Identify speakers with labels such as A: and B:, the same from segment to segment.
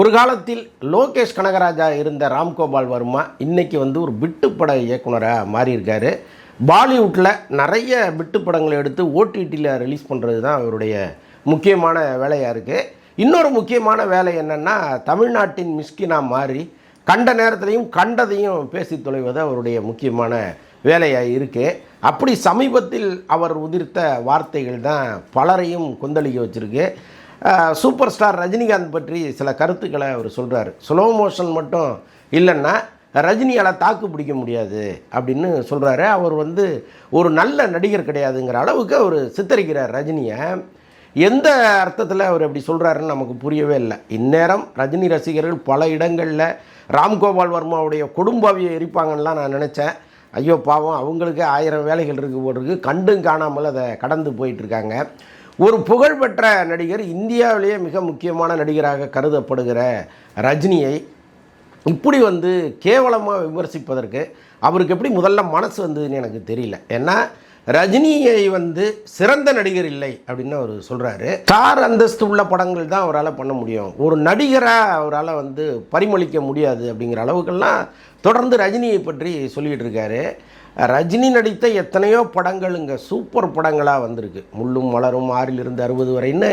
A: ஒரு காலத்தில் லோகேஷ் கனகராஜா இருந்த ராம்கோபால் வர்மா இன்னைக்கு வந்து ஒரு விட்டுப்பட இயக்குனராக மாறியிருக்காரு. பாலிவுட்டில் நிறைய விட்டுப்படங்களை எடுத்து ஓடிடியில் ரிலீஸ் பண்ணுறது தான் அவருடைய முக்கியமான வேலையாக இருக்குது இன்னொரு முக்கியமான வேலை என்னென்னா தமிழ்நாட்டின் மிஸ்கினா மாறி கண்ட நேரத்துலையும் கண்டதையும் பேசி தொலைவது அவருடைய முக்கியமான வேலையாக இருக்குது அப்படி சமீபத்தில் அவர் உதிர்த்த வார்த்தைகள் தான் பலரையும் கொந்தளிக்க வச்சுருக்கு. சூப்பர் ஸ்டார் ரஜினிகாந்த் பற்றி சில கருத்துக்களை அவர் சொல்கிறார் ஸ்லோ மோஷன் மட்டும் இல்லைன்னா ரஜினியால் தாக்கு பிடிக்க முடியாது அப்படின்னு சொல்கிறாரு அவர் வந்து ஒரு நல்ல நடிகர் கிடையாதுங்கிற அளவுக்கு அவர் சித்தரிக்கிறார் ரஜினியை. எந்த அர்த்தத்தில் அவர் அப்படி சொல்கிறாருன்னு நமக்கு புரியவே இல்லை. இந்நேரம் ரஜினி ரசிகர்கள் பல இடங்களில் ராம்கோபால் வர்மாவுடைய குடும்பாவியை எரிப்பாங்கன்னுலாம் நான் நினச்சேன். ஐயோ பாவம் அவங்களுக்கு ஆயிரம் வேலைகள் இருக்கு போட்டிருக்கு கண்டும் காணாமல் அதை கடந்து போயிட்டுருக்காங்க ஒரு புகழ்பெற்ற நடிகர் இந்தியாவிலேயே மிக முக்கியமான நடிகராக கருதப்படுகிற ரஜினியை இப்படி வந்து கேவலமாக விமர்சிப்பதற்கு அவருக்கு எப்படி முதல்ல மனசு வந்ததுன்னு எனக்கு தெரியல. ஏன்னா ரஜினியை வந்து சிறந்த நடிகர் இல்லை அப்படின்னு அவர் சொல்கிறாரு ஸ்டார் அந்தஸ்து உள்ள படங்கள் தான் அவரால் பண்ண முடியும். ஒரு நடிகராக அவரால் வந்து பரிமளிக்க முடியாது அப்படிங்கிற அளவுக்கெல்லாம் தொடர்ந்து ரஜினியை பற்றி சொல்லிகிட்டு இருக்காரு. ரஜினி நடித்த எத்தனையோ படங்களுங்க சூப்பர் படங்களாக வந்திருக்கு. முள்ளும் மலரும் ஆறிலிருந்து அறுபது வரைன்னு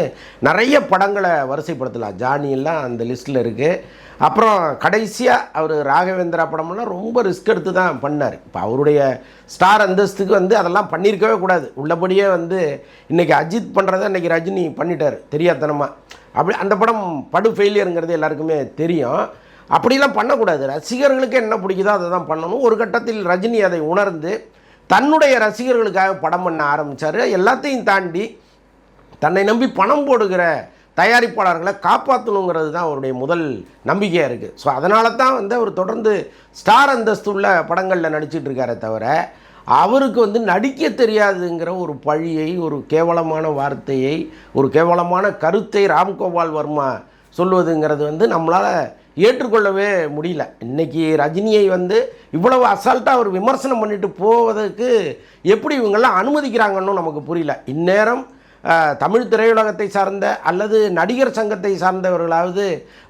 A: நிறைய படங்களை வரிசைப்படுத்தலாம். ஜானியெல்லாம் அந்த லிஸ்ட்டில் இருக்குது அப்புறம் கடைசியாக அவர் ராகவேந்திரா படமெல்லாம் ரொம்ப ரிஸ்க் எடுத்து தான் பண்ணார். இப்போ அவருடைய ஸ்டார் அந்தஸ்துக்கு வந்து அதெல்லாம் பண்ணியிருக்கவே கூடாது. உள்ளபடியே வந்து இன்றைக்கி அஜித் பண்ணுறத இன்றைக்கி ரஜினி பண்ணிட்டார். தெரியாதனமாக அப்படி அந்த படம் படு ஃபெயிலியருங்கிறது எல்லாருக்குமே தெரியும். அப்படிலாம் பண்ணக்கூடாது. ரசிகர்களுக்கு என்ன பிடிக்குதோ அதை தான் பண்ணணும். ஒரு கட்டத்தில் ரஜினி அதை உணர்ந்து தன்னுடைய ரசிகர்களுக்காக படம் பண்ண ஆரம்பித்தார் எல்லாத்தையும் தாண்டி தன்னை நம்பி பணம் போடுகிற தயாரிப்பாளர்களை காப்பாற்றணுங்கிறது தான் அவருடைய முதல் நம்பிக்கையாக இருக்குது ஸோ அதனால தான் வந்து அவர் தொடர்ந்து ஸ்டார் அந்தஸ்து உள்ள படங்களில் நடிச்சிட்டு இருக்காரே தவிர அவருக்கு வந்து நடிக்க தெரியாதுங்கிற ஒரு பழியை ஒரு கேவலமான வார்த்தையை ஒரு கேவலமான கருத்தை ராம்கோபால் வர்மா சொல்லுவதுங்கிறது வந்து நம்மளால் ஏற்றுக்கொள்ளவே முடியல. இன்னைக்கு ரஜினியை வந்து இவ்வளவு அசால்ட்டாக அவர் விமர்சனம் பண்ணிட்டு போவதற்கு எப்படி இவங்கெல்லாம் அனுமதிக்கிறாங்கன்னு நமக்கு புரியல. இந்நேரம் தமிழ் திரையுலகத்தை சார்ந்த அல்லது நடிகர் சங்கத்தை சார்ந்தவர்களாவது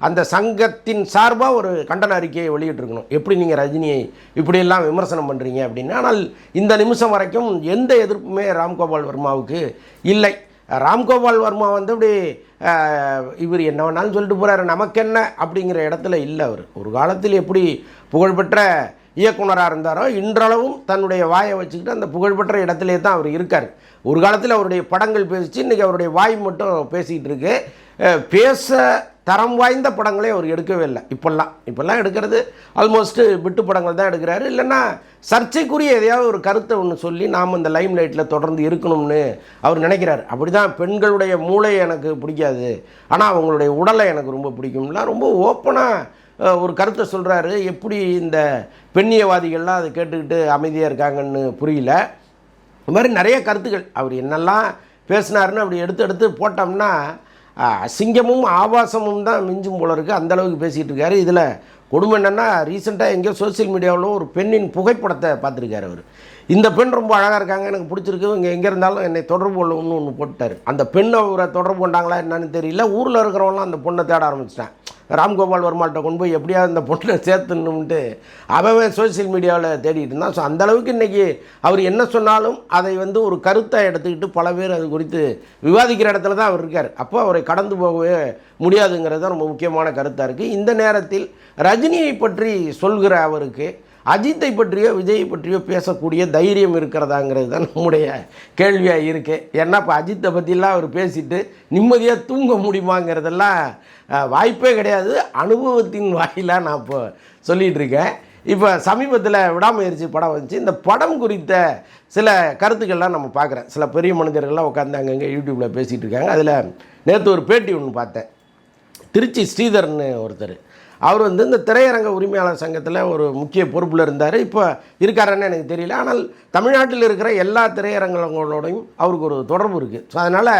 A: அந்த சங்கத்தின் சார்பாக ஒரு கண்டன அறிக்கையை வெளியிட்டிருக்கணும். எப்படி நீங்கள் ரஜினியை இப்படியெல்லாம் விமர்சனம் பண்ணுறீங்க அப்படின்னு. ஆனால் இந்த நிமிஷம் வரைக்கும் எந்த எதிர்ப்புமே ராம்கோபால் வர்மாவுக்கு இல்லை. ராம்கோபால் வர்மா வந்து அப்படி இவர் என்ன வேணாலும் சொல்லிட்டு போகிறாரு நமக்கு என்ன அப்படிங்கிற இடத்துல இல்லை அவர். ஒரு காலத்தில் எப்படி புகழ்பெற்ற இயக்குனராக இருந்தாரோ இன்றளவும் தன்னுடைய வாயை வச்சுக்கிட்டு அந்த புகழ்பெற்ற இடத்திலே தான் அவர் இருக்கார். ஒரு காலத்தில் அவருடைய படங்கள் பேசிச்சு இன்றைக்கி அவருடைய வாய் மட்டும் பேசிக்கிட்டு இருக்கு. பேச தரம் வாய்ந்த படங்களே அவர் எடுக்கவே இல்லை. இப்போல்லாம் இப்போல்லாம் எடுக்கிறது ஆல்மோஸ்ட்டு விட்டு படங்கள் தான் எடுக்கிறாரு. இல்லைன்னா சர்ச்சைக்குரிய எதையாவது ஒரு கருத்தை ஒன்று சொல்லி நாம் இந்த லைம் லைட்டில் தொடர்ந்து இருக்கணும்னு அவர் நினைக்கிறார். அப்படி தான் பெண்களுடைய மூளை எனக்கு பிடிக்காது. ஆனால் அவங்களுடைய உடலை எனக்கு ரொம்ப பிடிக்கும்லாம் ரொம்ப ஓப்பனாக ஒரு கருத்தை சொல்கிறாரு எப்படி இந்த பெண்ணியவாதிகள்லாம் அதை கேட்டுக்கிட்டு அமைதியாக இருக்காங்கன்னு புரியல. இது மாதிரி நிறைய கருத்துக்கள் அவர் என்னெல்லாம் பேசினாருன்னு அப்படி எடுத்து எடுத்து போட்டோம்னா சிங்கமும் அசிங்கமும் ஆபாசமும் தான் மிஞ்சும் போல இருக்குது அந்த அளவுக்கு பேசிகிட்டு இருக்காரு. இதில் கொடுமை என்னென்னா ரீசெண்டாக எங்கேயோ சோஷியல் மீடியாவில் ஒரு பெண்ணின் புகைப்படத்தை பார்த்துருக்காரு அவர். இந்த பெண் ரொம்ப அழகாக இருக்காங்க எனக்கு பிடிச்சிருக்கு. இங்கே எங்கே இருந்தாலும் என்னை தொடர்பு கொள்ளணும்னு ஒன்று போட்டார் அந்த பெண் அவரை தொடர்பு கொண்டாங்களா என்னன்னு தெரியல. ஊரில் இருக்கிறவங்களாம் அந்த பொண்ணை தேட ஆரம்பிச்சிட்டேன். ராம்கோபால் வர்மாட்ட கொண்டு போய் எப்படியாவது இந்த பொண்ணை சேர்த்துணுன்ட்டு அவன் சோஷியல் மீடியாவில் தேடிட்டு இருந்தான். ஸோ அந்தளவுக்கு இன்றைக்கி அவர் என்ன சொன்னாலும் அதை வந்து ஒரு கருத்தை எடுத்துக்கிட்டு பல பேர் அது குறித்து விவாதிக்கிற இடத்துல தான் அவர் இருக்கார். அப்போ அவரை கடந்து போகவே முடியாதுங்கிறது தான் ரொம்ப முக்கியமான கருத்தாக இருக்குது இந்த நேரத்தில் ரஜினியை பற்றி சொல்கிற அவருக்கு அஜித்தை பற்றியோ விஜயை பற்றியோ பேசக்கூடிய தைரியம் இருக்கிறதாங்கிறது தான் நம்முடைய கேள்வியாக இருக்குது ஏன்னா இப்போ அஜித்தை பற்றிலாம் அவர் பேசிட்டு நிம்மதியாக தூங்க முடியுமாங்கிறதெல்லாம் வாய்ப்பே கிடையாது. அனுபவத்தின் வாயிலாக நான் இப்போ சொல்லிகிட்டு இருக்கேன். இப்போ சமீபத்தில் விடாமுயற்சி படம் வந்துச்சு. இந்த படம் குறித்த சில கருத்துக்கள்லாம் நம்ம பார்க்குறேன். சில பெரிய மனிதர்கள்லாம் உட்காந்து அங்கங்கே யூடியூப்பில் பேசிகிட்டு இருக்காங்க. அதில் நேற்று ஒரு பேட்டி ஒன்று பார்த்தேன். திருச்சி ஸ்ரீதர்னு ஒருத்தர். அவர் வந்து இந்த திரையரங்க உரிமையாளர் சங்கத்தில் ஒரு முக்கிய பொறுப்பில் இருந்தார். இப்போ இருக்காருன்னு எனக்கு தெரியல. ஆனால் தமிழ்நாட்டில் இருக்கிற எல்லா திரையரங்கங்களோடையும் அவருக்கு ஒரு தொடர்பு இருக்குது ஸோ அதனால்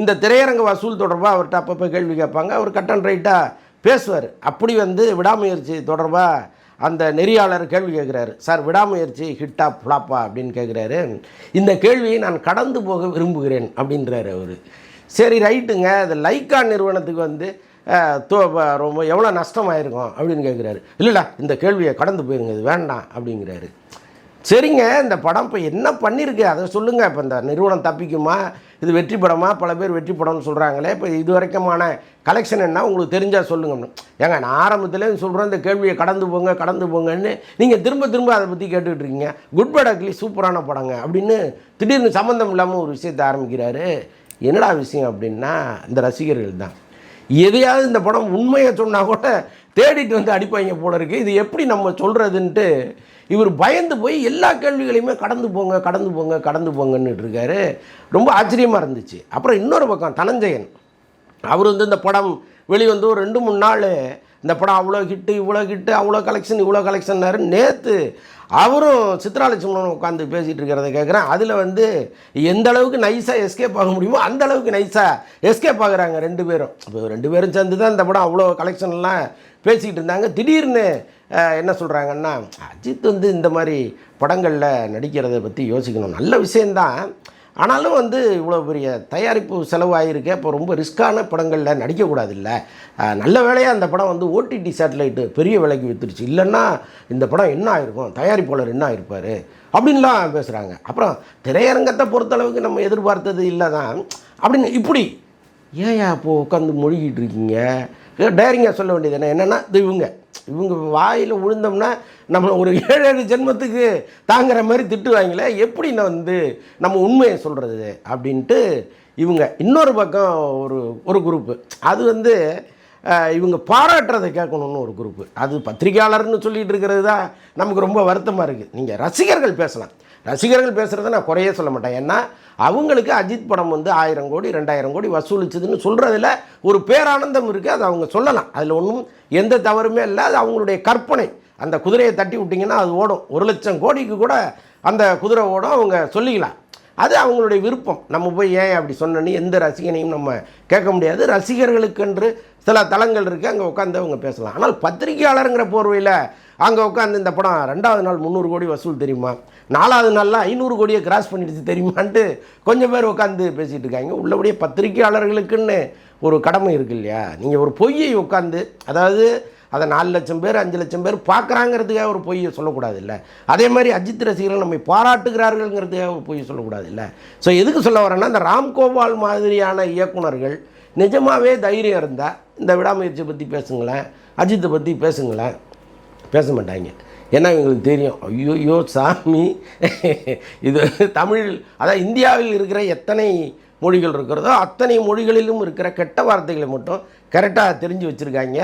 A: இந்த திரையரங்க வசூல் தொடர்பாக அவர்கிட்ட அப்பப்போ கேள்வி கேட்பாங்க. அவர் கட் அண்ட் ரைட்டாக பேசுவார். அப்படி வந்து விடாமுயற்சி தொடர்பாக அந்த நெறியாளர் கேள்வி கேட்குறாரு. சார் விடாமுயற்சி ஹிட்டா ஃப்ளாப்பா? அப்படின்னு கேட்குறாரு. இந்த கேள்வியை நான் கடந்து போக விரும்புகிறேன் அப்படின்றாரு அவர். சரி ரைட்டுங்க. அது லைக்கா நிறுவனத்துக்கு வந்து ரொம்ப எவ்வளோ நஷ்டமாயிருக்கும் அப்படின்னு கேட்குறாரு இல்லைல்ல இந்த கேள்வியை கடந்து போயிருங்க இது வேண்டாம் அப்படிங்கிறாரு. சரிங்க இந்த படம் இப்போ என்ன பண்ணியிருக்கு அதை சொல்லுங்கள் இப்போ இந்த நிறுவனம் தப்பிக்குமா? இது வெற்றி படமா? பல பேர் வெற்றி படம்னு சொல்கிறாங்களே இப்போ இது வரைக்குமான கலெக்ஷன் என்ன? உங்களுக்கு தெரிஞ்சால் சொல்லுங்க. ஏங்க நான் ஆரம்பத்திலே சொல்கிறேன் இந்த கேள்வியை கடந்து போங்க கடந்து போங்கன்னு. நீங்கள் திரும்ப திரும்ப அதை பற்றி கேட்டுக்கிட்டு இருக்கீங்க. குட் பட் அக்லி சூப்பரான படங்க அப்படின்னு திடீர்னு சம்மந்தம் இல்லாமல் ஒரு விஷயத்தை ஆரம்பிக்கிறாரு. என்னடா விஷயம் அப்படின்னா இந்த ரசிகர்கள் தான். எதையாவது இந்த படம் உண்மையை சொன்னால் கூட தேடிட்டு வந்து அடிப்பாங்க போல இருக்குது இது எப்படி நம்ம சொல்கிறதுன்ட்டு இவர் பயந்து போய் எல்லா கேள்விகளையுமே கடந்து போங்க கடந்து போங்க கடந்து போங்கன்னுட்டு இருக்காரு ரொம்ப ஆச்சரியமாக இருந்துச்சு. அப்புறம் இன்னொரு பக்கம் தனஞ்சயன். அவர் வந்து இந்த படம் வெளிவந்து ஒரு ரெண்டு மூணு நாள் இந்த படம் அவ்வளோ ஹிட்டு இவ்வளோ ஹிட்டு அவ்வளோ கலெக்ஷன் இவ்வளோ கலெக்ஷன்னாரு நேற்று அவரும் சித்ராலட்சுமணன் உட்காந்து பேசிகிட்டு இருக்கிறத கேட்குறேன் அதில் வந்து எந்த அளவுக்கு நைஸாக எஸ்கேப் ஆக முடியுமோ அந்த அளவுக்கு நைஸாக எஸ்கேப் ஆகுறாங்க ரெண்டு பேரும். இப்போ ரெண்டு பேரும் சேர்ந்து தான் இந்த படம் அவ்வளோ கலெக்ஷன்லாம் பேசிக்கிட்டு இருந்தாங்க. திடீர்னு என்ன சொல்கிறாங்கன்னா அஜித் வந்து இந்த மாதிரி படங்களில் நடிக்கிறத பற்றி யோசிக்கணும். நல்ல விஷயந்தான் ஆனாலும் வந்து இவ்வளோ பெரிய தயாரிப்பு செலவாகிருக்கு அப்போ ரொம்ப ரிஸ்க்கான படங்களில் நடிக்கக்கூடாது இல்லை நல்ல வேலையாக அந்த படம் வந்து ஓடிடி சேட்டலைட்டு பெரிய விலைக்கு வித்துருச்சு. இல்லைன்னா இந்த படம் என்ன ஆயிருக்கும்? தயாரிப்பாளர் என்ன ஆயிருப்பார்? அப்படின்லாம் பேசுகிறாங்க அப்புறம் திரையரங்கத்தை பொறுத்தளவுக்கு நம்ம எதிர்பார்த்தது இல்லை தான் அப்படின்னு இப்படி ஏன் அப்போது உட்காந்து மொழிகிட்டு இருக்கீங்க? டேரிங்காக சொல்ல வேண்டியது என்ன? என்னென்னா இது இவங்க. இவங்க வாயில் விழுந்தோம்னா நம்ம ஒரு ஏழு ஏழு ஜென்மத்துக்கு தாங்குற மாதிரி திட்டுவாங்களே எப்படி நான் வந்து நம்ம உண்மையை சொல்கிறது அப்படின்ட்டு இவங்க. இன்னொரு பக்கம் ஒரு ஒரு குரூப்பு அது வந்து இவங்க பாராட்டுறதை கேட்கணும்னு ஒரு குரூப்பு அது பத்திரிகையாளர்னு சொல்லிகிட்டு இருக்கிறது தான் நமக்கு ரொம்ப வருத்தமாக இருக்குது நீங்கள் ரசிகர்கள் பேசலாம். ரசிகர்கள் பேசுகிறத நான் குறையே சொல்ல மாட்டேன். ஏன்னா அவங்களுக்கு அஜித் படம் வந்து ஆயிரம் கோடி ரெண்டாயிரம் கோடி வசூலிச்சதுன்னு சொல்கிறதுல ஒரு பேரானந்தம் இருக்குது அதை அவங்க சொல்லலாம். அதில் ஒன்றும் எந்த தவறுமே இல்லை. அது அவங்களுடைய கற்பனை. அந்த குதிரையை தட்டி விட்டிங்கன்னா அது ஓடும். ஒரு லட்சம் கோடிக்கு கூட அந்த குதிரை ஓடும் அவங்க சொல்லிக்கலாம். அது அவங்களுடைய விருப்பம். நம்ம போய் ஏன் அப்படி சொன்னோன்னு எந்த ரசிகனையும் நம்ம கேட்க முடியாது. ரசிகர்களுக்கென்று சில தளங்கள் இருக்குது அங்கே உட்காந்து அவங்க பேசலாம். ஆனால் பத்திரிகையாளருங்கிற போர்வையில் அங்கே உட்காந்து இந்த படம் ரெண்டாவது நாள் முந்நூறு கோடி வசூல் தெரியுமா? நாலாவது நாளில் ஐநூறு கோடியை கிராஸ் பண்ணிடுச்சு தெரியுமான்ட்டு கொஞ்சம் பேர் உட்காந்து பேசிகிட்டு இருக்காங்க. உள்ளபடியே பத்திரிகையாளர்களுக்குன்னு ஒரு கடமை இருக்கு இல்லையா? நீங்கள் ஒரு பொய்யை உட்காந்து அதாவது அதை நாலு லட்சம் பேர் அஞ்சு லட்சம் பேர் பார்க்குறாங்கிறதுக்காக ஒரு பொய்யை சொல்லக்கூடாது இல்லை. அதே மாதிரி அஜித் ரசிகர்கள் நம்மை பாராட்டுகிறார்கள்ங்கிறதுக்காக ஒரு பொய்யை சொல்லக்கூடாது இல்லை. ஸோ எதுக்கு சொல்ல வரேன்னா இந்த ராம்கோபால் மாதிரியான இயக்குனர்கள் நிஜமாகவே தைரியம் இருந்தால் இந்த விடாமுயற்சியை பற்றி பேசுங்களேன் அஜித்தை பற்றி பேசுங்களேன். பேச மாட்டாங்க. ஏன்னா இவங்களுக்கு தெரியும். ஐயோ சாமி. இது தமிழ் அதான் இந்தியாவில் இருக்கிற எத்தனை மொழிகள் இருக்கிறதோ அத்தனை மொழிகளிலும் இருக்கிற கெட்ட வார்த்தைகளை மட்டும் கரெக்டாக தெரிஞ்சு வச்சுருக்காங்க.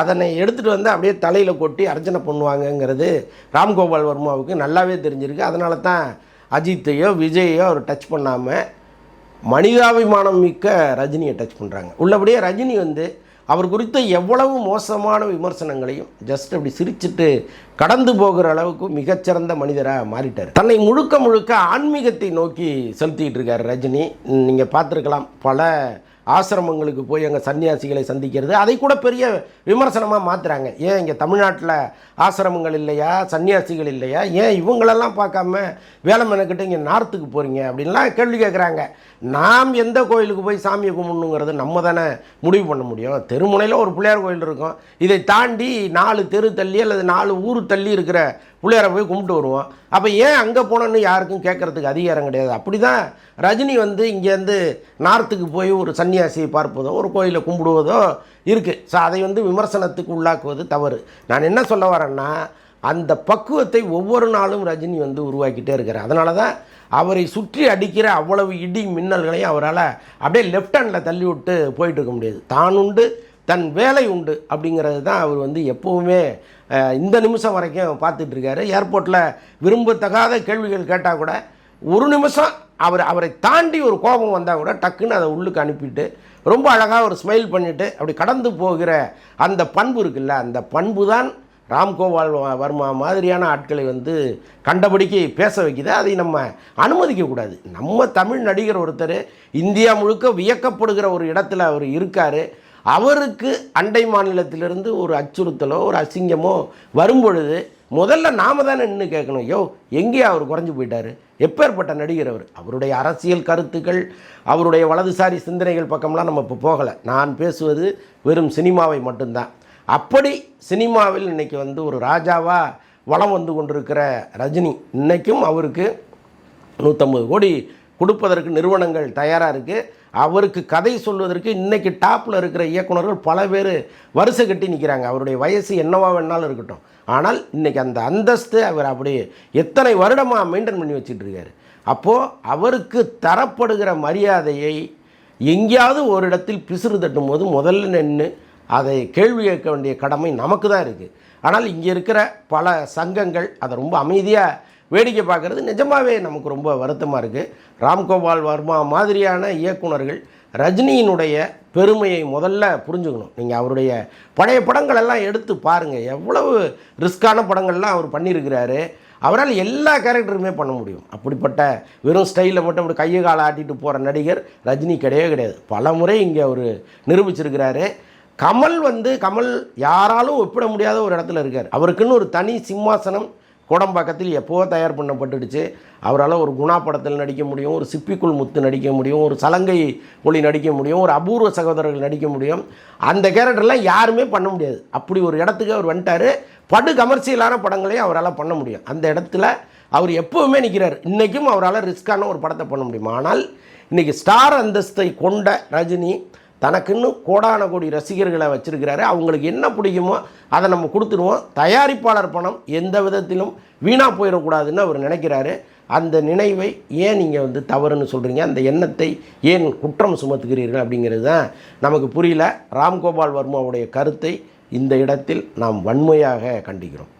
A: அதனை எடுத்துகிட்டு வந்து அப்படியே தலையில் கொட்டி அர்ச்சனை பண்ணுவாங்கங்கிறது ராம்கோபால் வர்மாவுக்கு நல்லாவே தெரிஞ்சிருக்கு. அதனால தான் அஜித்தையோ விஜயையோ அவர் டச் பண்ணாமல் மனிதாபிமானம் மிக்க ரஜினியை டச் பண்ணுறாங்க உள்ளபடியே ரஜினி வந்து அவர் குறித்த எவ்வளவு மோசமான விமர்சனங்களையும் ஜஸ்ட் அப்படி சிரிச்சுட்டு கடந்து போகிற அளவுக்கு மிகச்சிறந்த மனிதராக மாறிட்டார். தன்னை முழுக்க முழுக்க ஆன்மீகத்தை நோக்கி செலுத்திக்கிட்டு இருக்கார் ரஜினி. நீங்கள் பார்த்துருக்கலாம் பல ஆசிரமங்களுக்கு போய் அங்கே சன்னியாசிகளை சந்திக்கிறது. அதை கூட பெரிய விமர்சனமாக மாற்றுறாங்க ஏன் இங்கே தமிழ்நாட்டில் ஆசிரமங்கள் இல்லையா? சன்னியாசிகள் இல்லையா? ஏன் இவங்களெல்லாம் பார்க்காம வேலை மெனக்கிட்டு இங்கே நார்த்துக்கு போகிறீங்க அப்படின்லாம் கேள்வி கேட்குறாங்க நாம் எந்த கோயிலுக்கு போய் சாமியை கும்பிடணுங்கிறது நம்ம தானே முடிவு பண்ண முடியும். தெருமுனையில் ஒரு பிள்ளையார் கோயில் இருக்கும். இதை தாண்டி நாலு தெரு தள்ளி அல்லது நாலு ஊர் தள்ளி இருக்கிற பிள்ளையார போய் கும்பிட்டு வருவோம். அப்போ ஏன் அங்கே போனோன்னு யாருக்கும் கேட்கறதுக்கு அதிகாரம் கிடையாது. அப்படி தான் ரஜினி வந்து இங்கேருந்து நார்த்துக்கு போய் ஒரு சன்னியாசியை பார்ப்பதோ ஒரு கோயிலை கும்பிடுவதோ இருக்குது ஸோ அதை வந்து விமர்சனத்துக்கு உள்ளாக்குவது தவறு. நான் என்ன சொல்ல வரேன்னா அந்த பக்குவத்தை ஒவ்வொரு நாளும் ரஜினி வந்து உருவாக்கிட்டே இருக்கிறார். அதனால தான் அவரை சுற்றி அடிக்கிற அவ்வளவு இடி மின்னல்களையும் அவரால் அப்படியே லெஃப்ட் ஹேண்டில் தள்ளி விட்டு போயிட்டு இருக்க முடியாது. தானுண்டு தன் வேலை உண்டு அப்படிங்கிறது தான் அவர் வந்து எப்போவுமே இந்த நிமிஷம் வரைக்கும் பார்த்துட்ருக்காரு ஏர்போர்ட்டில் விரும்பத்தகாத கேள்விகள் கேட்டால் கூட ஒரு நிமிஷம் அவர் அவரை தாண்டி ஒரு கோபம் வந்தால் கூட டக்குன்னு அதை உள்ளுக்கு அனுப்பிட்டு ரொம்ப அழகாக ஒரு ஸ்மைல் பண்ணிவிட்டு அப்படி கடந்து போகிற அந்த பண்பு இருக்குல்ல அந்த பண்பு தான் ராம்கோபால் வர்மா மாதிரியான ஆட்களை வந்து கண்டபடிக்கு பேச வைக்குது. அதை நம்ம அனுமதிக்கக்கூடாது நம்ம தமிழ் நடிகர் ஒருத்தர் இந்தியா முழுக்க வியக்கப்படுகிற ஒரு இடத்துல அவர் இருக்கார். அவருக்கு அண்டை மாநிலத்திலிருந்து ஒரு அச்சுறுத்தலோ ஒரு அசிங்கமோ வரும்பொழுது முதல்ல நாம தானே நின்று கேட்கணும். யோ எங்கேயா அவர் குறைஞ்சி போயிட்டாரு? எப்பேற்பட்ட நடிகர் அவர்? அவருடைய அரசியல் கருத்துக்கள் அவருடைய வலதுசாரி சிந்தனைகள் பக்கம்லாம் நம்ம இப்போ போகலை. நான் பேசுவது வெறும் சினிமாவை மட்டும்தான். அப்படி சினிமாவில் இன்னைக்கு வந்து ஒரு ராஜாவாக வலம் வந்து கொண்டிருக்கிற ரஜினி இன்றைக்கும் அவருக்கு நூற்றம்பது கோடி கொடுப்பதற்கு நிறுவனங்கள் தயாராக இருக்குது அவருக்கு கதை சொல்வதற்கு இன்றைக்கி டாப்பில் இருக்கிற இயக்குனர்கள் பல பேர் வரிசை கட்டி நிற்கிறாங்க அவருடைய வயசு என்னவா வேணாலும் இருக்கட்டும். ஆனால் இன்னைக்கு அந்த அந்தஸ்து அவர் அப்படி எத்தனை வருடமாக மெயின்டைன் பண்ணி வச்சிட்டு இருக்காரு அப்போது அவருக்கு தரப்படுகிற மரியாதையை எங்கேயாவது ஒரு இடத்தில் பிசுறு தட்டும் போது முதல்ல நின்று அதை கேள்வி கேட்க வேண்டிய கடமை நமக்கு தான் இருக்குது ஆனால் இங்கே இருக்கிற பல சங்கங்கள் அதை ரொம்ப அமைதியாக வேடிக்கை பார்க்குறது நிஜமாகவே நமக்கு ரொம்ப வருத்தமாக இருக்குது ராம்கோபால் வர்மா மாதிரியான இயக்குனர்கள் ரஜினியினுடைய பெருமையை முதல்ல புரிஞ்சுக்கணும். நீங்கள் அவருடைய பழைய படங்கள் எல்லாம் எடுத்து பாருங்கள் எவ்வளவு ரிஸ்கான படங்கள்லாம் அவர் பண்ணியிருக்கிறாரு. அவரால் எல்லா கேரக்டருமே பண்ண முடியும். அப்படிப்பட்ட வெறும் ஸ்டைலில் மட்டும் அப்படி கையை காலை ஆட்டிட்டு போகிற நடிகர் ரஜினி கிடையவே கிடையாது. பல முறை இங்கே அவர் நிரூபிச்சிருக்கிறாரு. கமல் வந்து கமல் யாராலும் ஒப்பிட முடியாத ஒரு இடத்துல இருக்கார். அவருக்குன்னு ஒரு தனி சிம்மாசனம் கோடம்பாக்கத்தில் எப்போவோ தயார் பண்ணப்பட்டுடுச்சு. அவரால் ஒரு குணா படத்தில் நடிக்க முடியும் ஒரு சிப்பிக்குள் முத்து நடிக்க முடியும் ஒரு சலங்கை ஒளி நடிக்க முடியும் ஒரு அபூர்வ சகோதரர்கள் நடிக்க முடியும். அந்த கேரக்டர்லாம் யாருமே பண்ண முடியாது. அப்படி ஒரு இடத்துக்கு அவர் வந்துட்டார். படு கமர்ஷியலான படங்களையும் அவரால் பண்ண முடியும். அந்த இடத்துல அவர் எப்போவுமே நிற்கிறார். இன்றைக்கும் அவரால் ரிஸ்க்கான ஒரு படத்தை பண்ண முடியும்? ஆனால் இன்றைக்கி ஸ்டார் அந்தஸ்தை கொண்ட ரஜினி தனக்குன்னு கோடான கோடி ரசிகர்களை வச்சுருக்கிறாரு. அவங்களுக்கு என்ன பிடிக்குமோ அதை நம்ம கொடுத்துடுவோம். தயாரிப்பாளர் பணம் எந்த விதத்திலும் வீணாக போயிடக்கூடாதுன்னு அவர் நினைக்கிறாரு. அந்த நினைவை ஏன் நீங்கள் வந்து தவறுன்னு சொல்கிறீங்க அந்த எண்ணத்தை ஏன் குற்றம் சுமத்துகிறீர்கள் அப்படிங்கிறது தான் நமக்கு புரியல. ராம்கோபால் வர்மாவுடைய கருத்தை இந்த இடத்தில் நாம் வன்மையாக கண்டிக்கிறோம்.